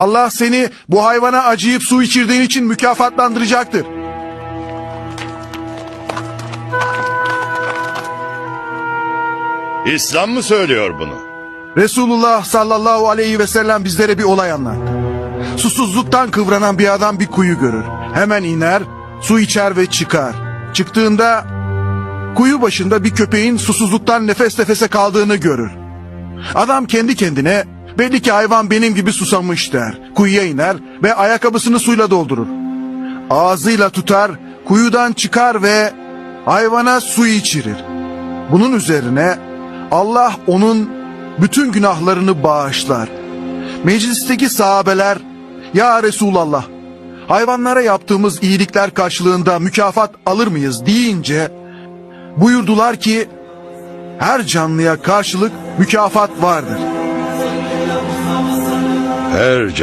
Allah seni bu hayvana acıyıp su içirdiğin için mükafatlandıracaktır. İslam mı söylüyor bunu? Resulullah sallallahu aleyhi ve sellem bizlere bir olay anlattı. Susuzluktan kıvranan bir adam bir kuyu görür. Hemen iner, su içer ve çıkar. Çıktığında kuyu başında bir köpeğin susuzluktan nefes nefese kaldığını görür. Adam kendi kendine belli ki hayvan benim gibi susamış der. Kuyuya iner ve ayakkabısını suyla doldurur. Ağzıyla tutar, kuyudan çıkar ve hayvana su içirir. Bunun üzerine Allah onun bütün günahlarını bağışlar. Meclisteki sahabeler, Ya Resulallah, hayvanlara yaptığımız iyilikler karşılığında mükafat alır mıyız deyince, buyurdular ki, her canlıya karşılık mükafat vardır. Her can